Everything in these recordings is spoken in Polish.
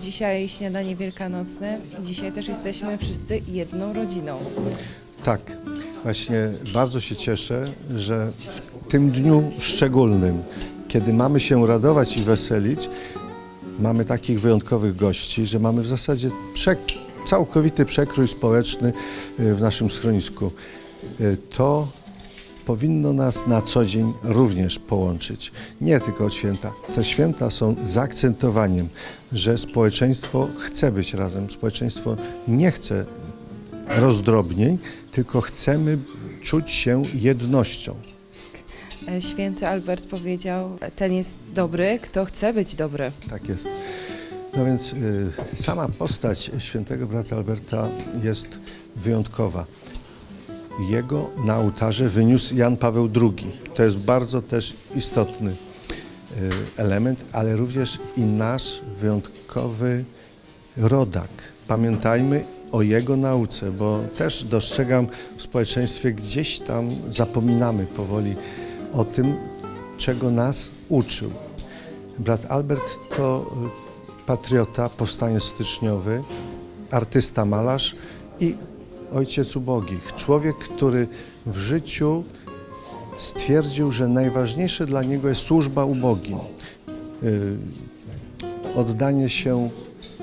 Dzisiaj śniadanie wielkanocne. Dzisiaj też jesteśmy wszyscy jedną rodziną. Tak, właśnie bardzo się cieszę, że w tym dniu szczególnym, kiedy mamy się radować i weselić, mamy takich wyjątkowych gości, że mamy w zasadzie przek całkowity przekrój społeczny e, w naszym schronisku. E, to powinno nas na co dzień również połączyć. Nie tylko od święta. Te święta są zaakcentowaniem, że społeczeństwo chce być razem. Społeczeństwo nie chce rozdrobnień, tylko chcemy czuć się jednością. E, Święty Albert powiedział, ten jest dobry, kto chce być dobry. Tak jest. No więc y, sama postać świętego brata Alberta jest wyjątkowa. Jego na ołtarze wyniósł Jan Paweł II. To jest bardzo też istotny y, element, ale również i nasz wyjątkowy rodak. Pamiętajmy o jego nauce, bo też dostrzegam w społeczeństwie gdzieś tam zapominamy powoli o tym, czego nas uczył. Brat Albert to y, patriota, powstaniec styczniowy, artysta, malarz i ojciec ubogich. Człowiek, który w życiu stwierdził, że najważniejsze dla niego jest służba ubogim. Y, Oddanie się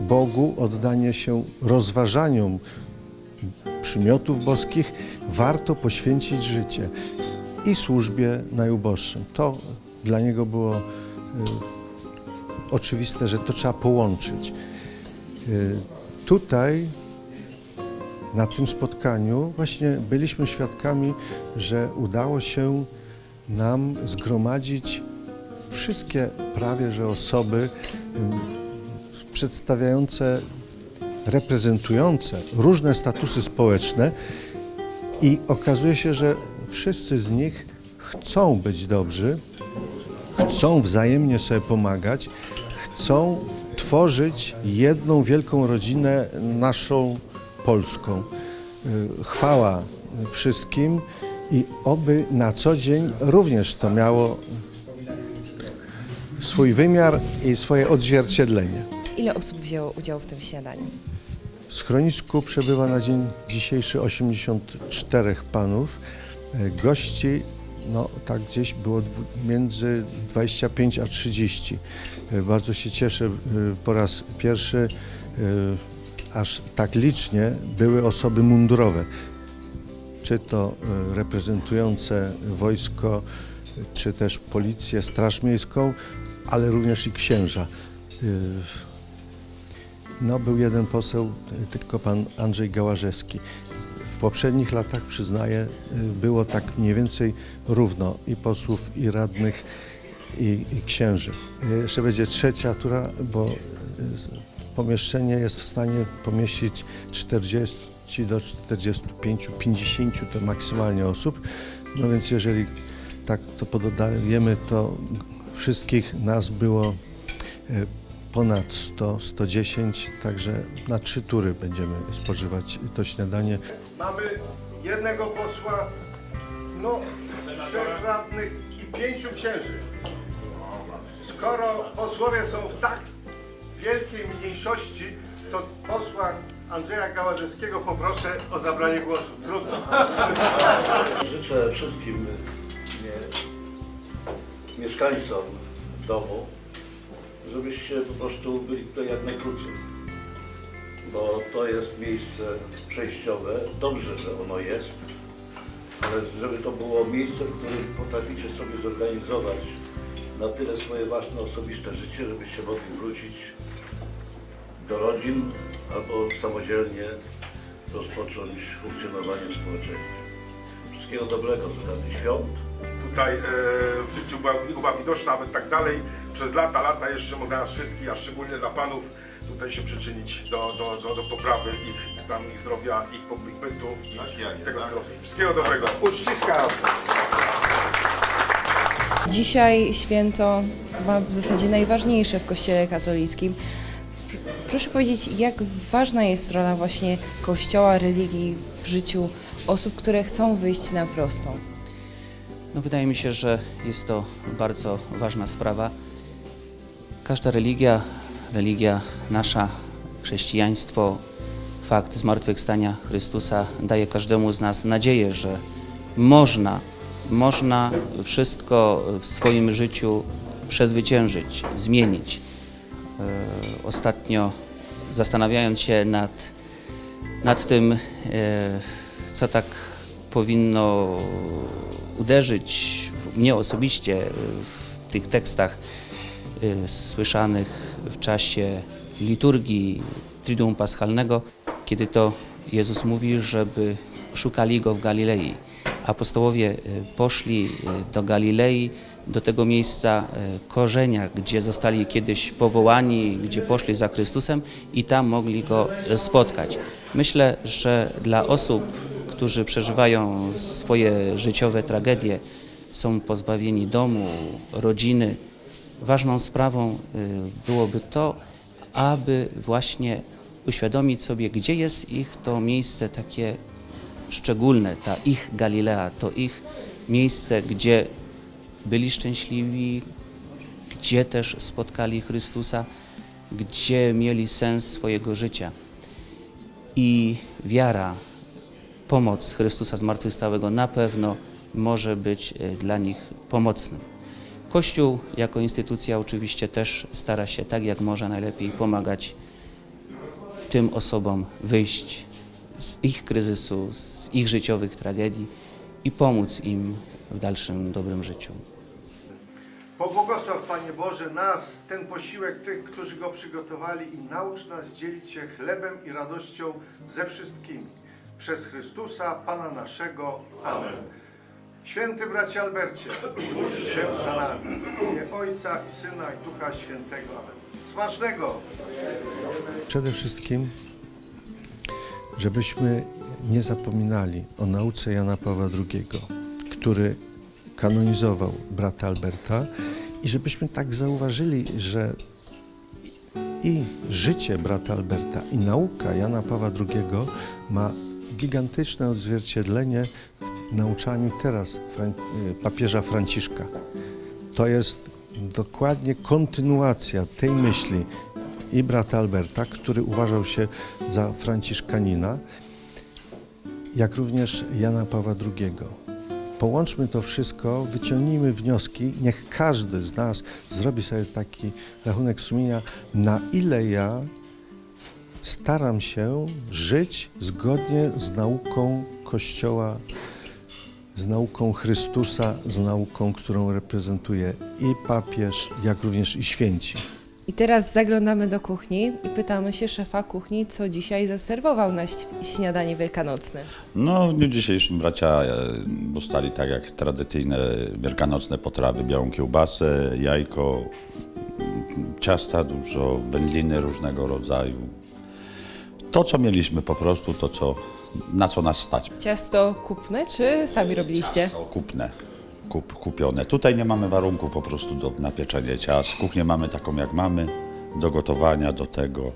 Bogu, oddanie się rozważaniom przymiotów boskich, warto poświęcić życie i służbie najuboższym. To dla niego było y, oczywiste, że to trzeba połączyć. Y, Tutaj, na tym spotkaniu, właśnie byliśmy świadkami, że udało się nam zgromadzić wszystkie prawie że osoby przedstawiające, reprezentujące różne statusy społeczne i okazuje się, że wszyscy z nich chcą być dobrzy, chcą wzajemnie sobie pomagać, chcą tworzyć jedną wielką rodzinę naszą polską. Y, Chwała wszystkim i oby na co dzień również to miało swój wymiar i swoje odzwierciedlenie. Ile osób wzięło udział w tym śniadaniu? W schronisku przebywa na dzień dzisiejszy 84 panów. E, Gości, no tak gdzieś było między 25 a 30. E, Bardzo się cieszę, po raz pierwszy aż tak licznie były osoby mundurowe. Czy to e, reprezentujące wojsko, czy też policję, straż miejską, ale również i księża. E, no, był jeden poseł, y, tylko pan Andrzej Gałażewski. W poprzednich latach, przyznaję, było tak mniej więcej równo i posłów, i radnych, i, i księży. Jeszcze będzie trzecia tura, bo pomieszczenie jest w stanie pomieścić 40 do 45, 50 to maksymalnie osób. No więc jeżeli tak to pododajemy, to wszystkich nas było y, ponad 100, 110, także na trzy tury będziemy spożywać to śniadanie. Mamy jednego posła, no, trzech radnych i pięciu księży. Skoro posłowie są w tak wielkiej mniejszości, to posła Andrzeja Gałażewskiego poproszę o zabranie głosu. Trudno. Życzę wszystkim mieszkańcom domu, żebyście po prostu byli tutaj jak najkrócej. Bo to jest miejsce przejściowe. Dobrze, że ono jest, ale żeby to było miejsce, w którym potraficie sobie zorganizować na tyle swoje własne osobiste życie, żebyście mogli wrócić do rodzin albo samodzielnie rozpocząć funkcjonowanie w społeczeństwie. Wszystkiego dobrego z okazji świąt. Tutaj e, w życiu była, była widoczna, nawet tak dalej. Przez lata, lata jeszcze mogę nas wszystkich, a szczególnie dla panów, tutaj się przyczynić do, do, do, do poprawy ich stanu, ich zdrowia, ich po- ich bytu i tego co robi. Wszystkiego dobrego. Uściskam. Dzisiaj święto chyba w zasadzie najważniejsze w Kościele katolickim. Pr- Proszę powiedzieć, jak ważna jest rola właśnie Kościoła, religii w życiu osób, które chcą wyjść na prostą? No wydaje mi się, że jest to bardzo ważna sprawa. Każda religia religia nasza, chrześcijaństwo, fakt zmartwychwstania Chrystusa daje każdemu z nas nadzieję, że można, można wszystko w swoim życiu przezwyciężyć, zmienić. E, Ostatnio zastanawiając się nad, nad tym, e, co tak powinno uderzyć mnie osobiście w tych tekstach y, słyszanych w czasie liturgii Triduum Paschalnego, kiedy to Jezus mówi, żeby szukali Go w Galilei. Apostołowie y, poszli y, do Galilei, do tego miejsca y, korzenia, gdzie zostali kiedyś powołani, gdzie poszli za Chrystusem i tam mogli Go spotkać. Myślę, że dla osób, którzy przeżywają swoje życiowe tragedie, są pozbawieni domu, rodziny, ważną sprawą byłoby to, aby właśnie uświadomić sobie, gdzie jest ich to miejsce takie szczególne, ta ich Galilea, to ich miejsce, gdzie byli szczęśliwi, gdzie też spotkali Chrystusa, gdzie mieli sens swojego życia. I wiara, pomoc Chrystusa zmartwychwstałego na pewno może być e, dla nich pomocnym. Kościół jako instytucja oczywiście też stara się tak jak może najlepiej pomagać tym osobom wyjść z ich kryzysu, z ich życiowych tragedii i pomóc im w dalszym dobrym życiu. Pobłogosław, Panie Boże, nas, ten posiłek tych, którzy go przygotowali i naucz nas dzielić się chlebem i radością ze wszystkimi. Przez Chrystusa, Pana naszego. Amen. Święty bracie Albercie, módl się za nami. W Ojca i Syna i Ducha Świętego. Amen. Smacznego! Przede wszystkim, żebyśmy nie zapominali o nauce Jana Pawła II, który kanonizował brata Alberta i żebyśmy tak zauważyli, że i życie brata Alberta i nauka Jana Pawła II ma gigantyczne odzwierciedlenie w nauczaniu teraz y, papieża Franciszka. To jest dokładnie kontynuacja tej myśli i brata Alberta, który uważał się za franciszkanina, jak również Jana Pawła II. Połączmy to wszystko, wyciągnijmy wnioski, niech każdy z nas zrobi sobie taki rachunek sumienia, na ile ja staram się żyć zgodnie z nauką Kościoła, z nauką Chrystusa, z nauką, którą reprezentuje i papież, jak również i święci. I teraz zaglądamy do kuchni i pytamy się szefa kuchni, co dzisiaj zaserwował na śniadanie wielkanocne. No, w dniu dzisiejszym bracia e, dostali tak jak tradycyjne wielkanocne potrawy, białą kiełbasę, jajko, mm, ciasta dużo, wędliny różnego rodzaju. To, co mieliśmy po prostu, to, co, na co nas stać. Ciasto kupne czy sami robiliście? To kupne, kup, kupione. Tutaj nie mamy warunku po prostu do, na pieczenie ciast. Kuchnię mamy taką, jak mamy, do gotowania, do tego.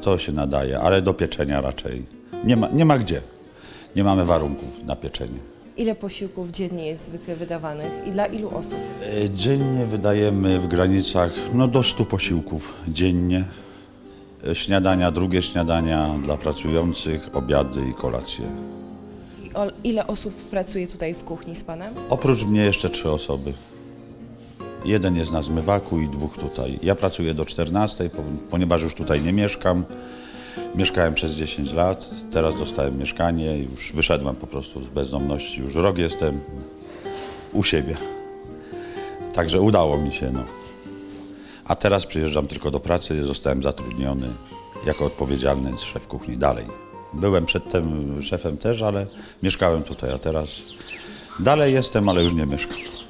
To się nadaje, ale do pieczenia raczej nie ma, nie ma gdzie. Nie mamy warunków na pieczenie. Ile posiłków dziennie jest zwykle wydawanych i dla ilu osób? E, Dziennie wydajemy w granicach no, do 100 posiłków dziennie. E, Śniadania, drugie śniadania dla pracujących, obiady i kolacje. O, ile osób pracuje tutaj w kuchni z Panem? Oprócz mnie jeszcze trzy osoby. Jeden jest na zmywaku i dwóch tutaj. Ja pracuję do 14, po- ponieważ już tutaj nie mieszkam. Mieszkałem przez 10 lat, teraz dostałem mieszkanie, już wyszedłem po prostu z bezdomności, już rok jestem u siebie. Także udało mi się, no. A teraz przyjeżdżam tylko do pracy, zostałem zatrudniony jako odpowiedzialny szef kuchni dalej. Byłem przedtem szefem też, ale mieszkałem tutaj, a teraz dalej jestem, ale już nie mieszkam.